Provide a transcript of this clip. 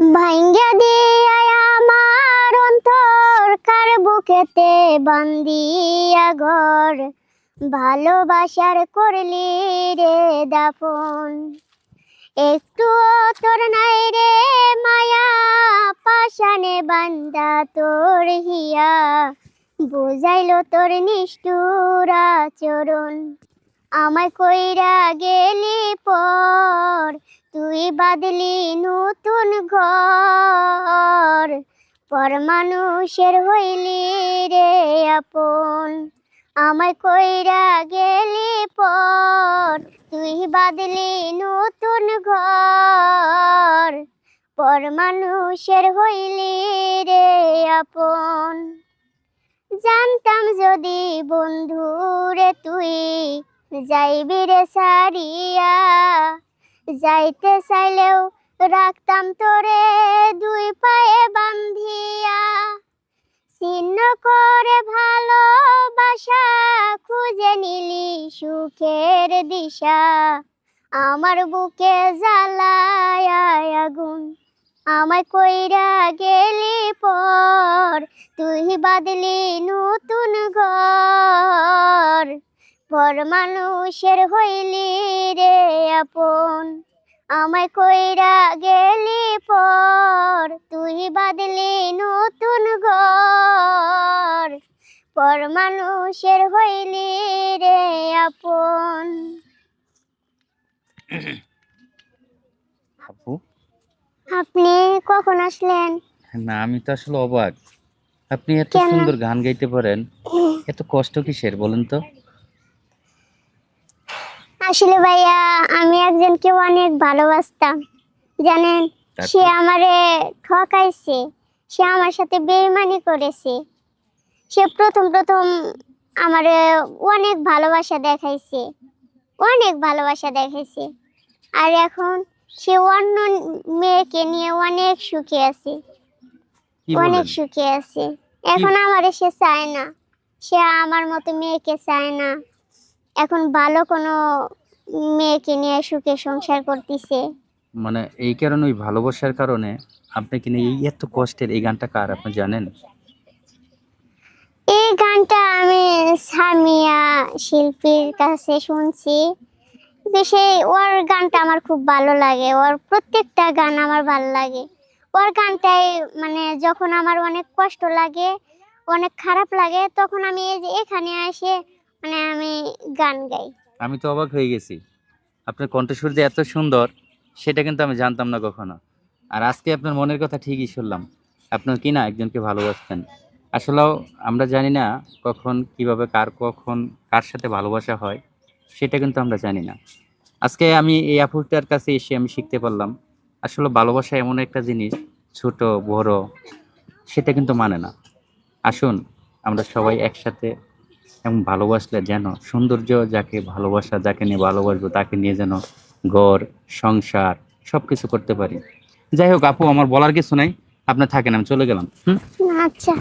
ভাঙ্গা দিয়া আমার অন্তর কার বুকেতে বান্দিয়া ঘর। ভালোবাসার করলি রে দাফন। একটু তোর নাই রে মায়া পাশানে বান্দা তোর হিয়া। বুঝাইলো তোর নিষ্ঠুর আচরণ। আমায় কইরা গেলি পর বাদলি নতুন ঘর, পর মানুষের হইলি রে আপন। আমায় কইরা গেলি পর, তুই বাদলি নতুন ঘর, পর মানুষের হইলি রে আপন। জানতাম যদি বন্ধু রে তুই, যাইবি রে সারিয়া যাইতে চাইলেও রাখতাম তোরে দুই পায়ে বান্ধিয়া। ছিন্ন করে ভালোবাসা খুঁজে নিলি সুখের দিশা। আমার বুকে জ্বালায় আগুন, আমায় কইরা গেলি পর। তুই বাদলি নতুন পর মানুষের হইলি রে আপন। আমায় কইরা গেলি পর তুই বাদলি নতুন ঘর। পর মানুষের হইলি রে আপন। আপু? আপনি কখন আসলেন? না আমি তো আসলে অবাক। আপনি এত? সুন্দর গান গাইতে পারেন এত কষ্ট কিসের বলেন তো? আসলে ভাইয়া আমি একজনকে অনেক ভালোবাসতাম। জানেন সে আমারে ঠকাইছে সে আমার সাথে বেইমানি করেছে। সে প্রথম প্রথম আমারে অনেক ভালোবাসা দেখাইছে। অনেক ভালোবাসা দেখাইছে। আর এখন সে অন্য মেয়েকে নিয়ে অনেক সুখে আছে। অনেক সুখে আছে। এখন আমারে সে চায় না। সে আমার মতো মেয়েকে চায় না। এখন ভালো কোনো মেয়েকে নিয়ে সুখে সংসার করতেছে। মানে এই কারণে ওই ভালোবাসার কারণে আপনি কিনে এই এত কষ্টের এই গানটা কার আপনি জানেন? এই গানটা আমি সামিয়া শিল্পীর কাছে শুনছি। যে সেই ওর গানটা আমার খুব ভালো লাগে। ওর প্রত্যেকটা গান আমার ভালো লাগে। ওর গানটাই মানে যখন আমার অনেক কষ্ট লাগে অনেক খারাপ লাগে তখন আমি এই যে এখানে এসে মানে আমি গান গাই। আমি তো অবাক হয়ে গেছি। আপনার কণ্ঠস্বর যে এত সুন্দর, সেটা কিন্তু আমি জানতাম না কখনো। আর আজকে আপনার মনের কথা ঠিকই শুনলাম। আপনার কি না একজনকে ভালোবাসতেন? আসলেও আমরা জানি না কখন, কীভাবে, কার কখন, কার সাথে ভালোবাসা হয়, সেটা কিন্তু আমরা জানি না। আজকে আমি এই আপুটার কাছে এসে আমি শিখতে পারলাম, আসলে ভালোবাসা এমন একটা জিনিস, ছোট, বড়, সেটা কিন্তু মানে না। আসুন, আমরা সবাই একসাথে এবং ভালোবাসলে যেন, সৌন্দর্য যাকে ভালোবাসা, যাকে নিয়ে ভালোবাসবো, তাকে নিয়ে যেন ঘর, সংসার সব কিছু করতে পারি। যাই হোক, আপু, আমার বলার কিছু নাই। আপনার থাকেন, আমি চলে গেলাম। হুম? আচ্ছা